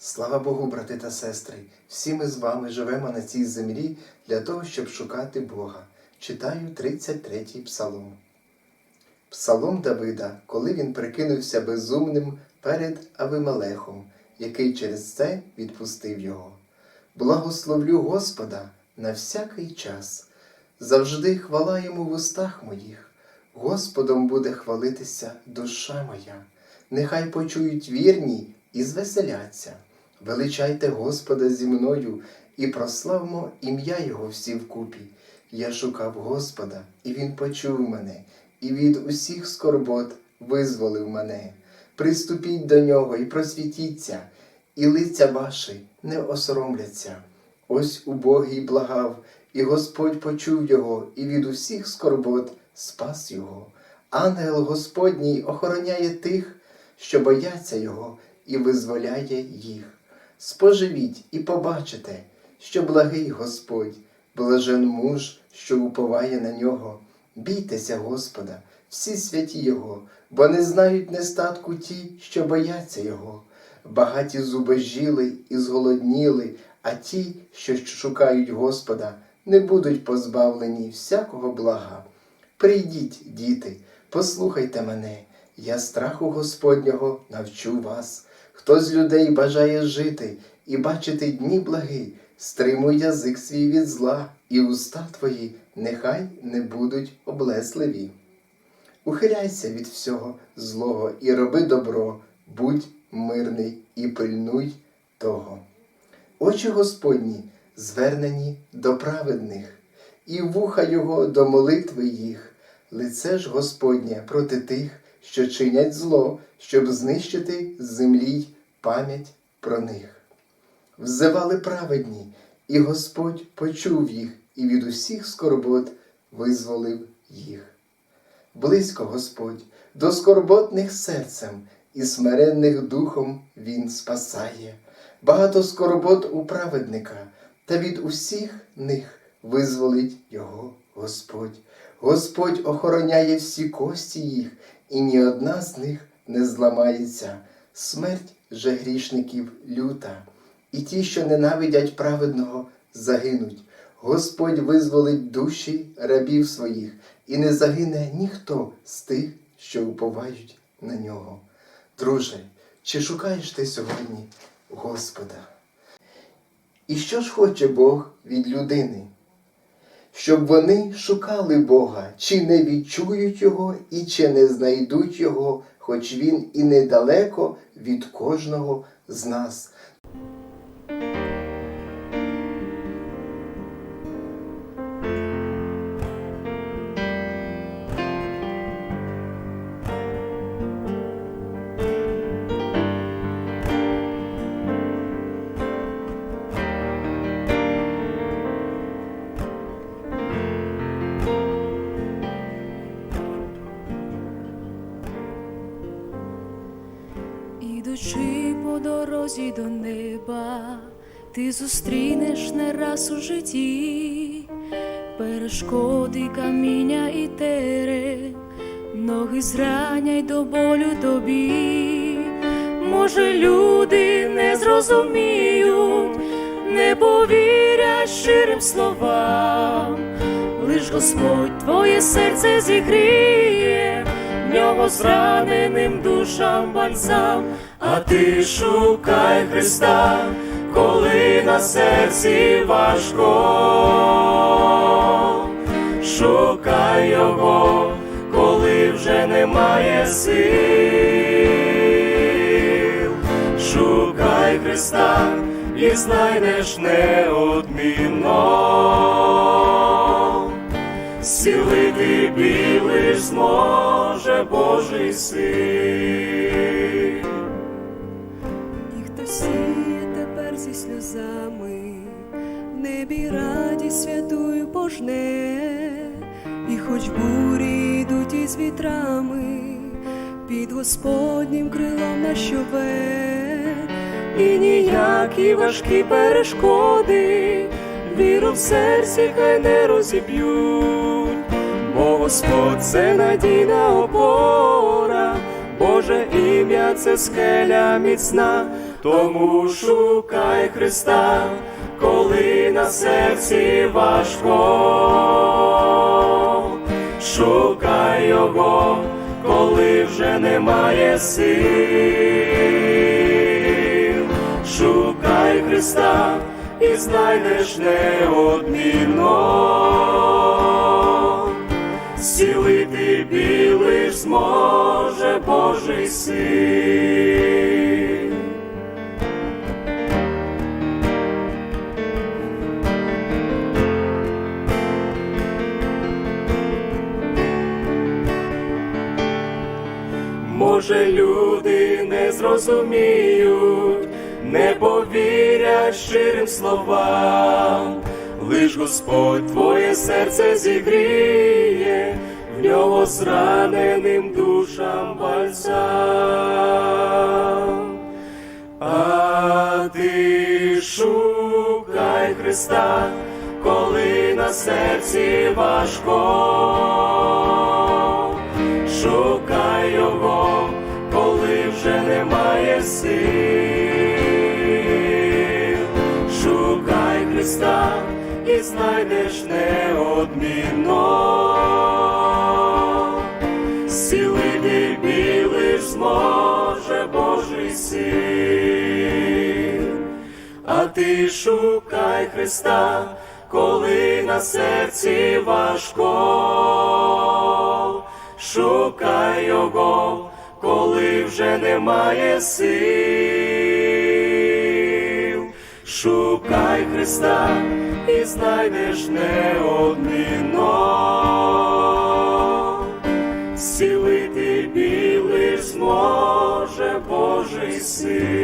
Слава Богу, брати та сестри! Всі ми з вами живемо на цій землі для того, щоб шукати Бога. Читаю 33-й псалом. Псалом Давида, коли він прикинувся безумним перед Авимелехом, який через це відпустив його. Благословлю Господа на всякий час. Завжди хвала йому в устах моїх. Господом буде хвалитися душа моя. Нехай почують вірні і звеселяться. Величайте Господа зі мною і прославмо ім'я Його всі вкупі. Я шукав Господа, і Він почув мене, і від усіх скорбот визволив мене. Приступіть до нього і просвітіться, і лиця ваші не осоромляться. Ось убогий благав, і Господь почув його, і від усіх скорбот спас його. Ангел Господній охороняє тих, що бояться його, і визволяє їх. Споживіть і побачите, що благий Господь, блажен муж, що уповає на нього. Бійтеся Господа, всі святі Його, бо не знають нестатку ті, що бояться Його. Багаті зубожіли і зголодніли, а ті, що шукають Господа, не будуть позбавлені всякого блага. Прийдіть, діти, послухайте мене, я страху Господнього навчу вас. Хто з людей бажає жити і бачити дні благи, стримуй язик свій від зла, і уста твої нехай не будуть облесливі. Ухиляйся від всього злого і роби добро, будь мирний і пильнуй того. Очі Господні звернені до праведних, і вуха Його до молитви їх, лице ж Господнє проти тих, що чинять зло, щоб знищити з землі пам'ять про них. Взивали праведні, і Господь почув їх і від усіх скорбот визволив їх. Близько Господь до скорботних серцем і смиренних духом Він спасає. Багато скорбот у праведника, та від усіх них визволить його Господь. Господь охороняє всі кості їх, і ні одна з них не зламається. Смерть же грішників люта, і ті, що ненавидять праведного, загинуть. Господь визволить душі рабів своїх, і не загине ніхто з тих, що уповають на нього. Друже, чи шукаєш ти сьогодні Господа? І що ж хоче Бог від людини? Щоб вони шукали Бога, чи не відчують Його і чи не знайдуть Його, хоч Він і недалеко від кожного з нас. Ідучи по дорозі до неба, ти зустрінеш не раз у житті, перешкоди, каміння і терен, ноги зранять до болю тобі. Може, люди не зрозуміють, не повірять щирим словам, лиш Господь твоє серце зігріє, в нього зраненим душам бальзам, а ти шукай Христа, коли на серці важко, шукай Його, коли вже немає сил, шукай Христа і знайдеш неодмінно. Зцілити біль лиш зможе Божий син. Сльозами, в небі радість святую пожне, і хоч бурі йдуть із вітрами, під Господнім крилом нащове, і ніякі важкі перешкоди, віру в серці хай не розіб'ють, бо Господь це надійна опора, Боже ім'я це скеля міцна, тому шукай Христа, коли на серці важко, шукай Його, коли вже немає сил, шукай Христа і знайдеш неодмінно. Зцілити білий зможе Божий син. Може, люди не зрозуміють, не повірять щирим словам, лиш Господь твоє серце зігріє, в нього зраненим душам бальзам. А ти шукай Христа, коли на серці важко, шукай немає сил, шукай Христа і знайдеш неодмінно. Зцілити білий зможе Божий син. А ти шукай Христа, коли на серці важко, шукай Його, коли вже немає сил, шукай Христа і знайдеш неодмінно. сілити білий зможе Божий син.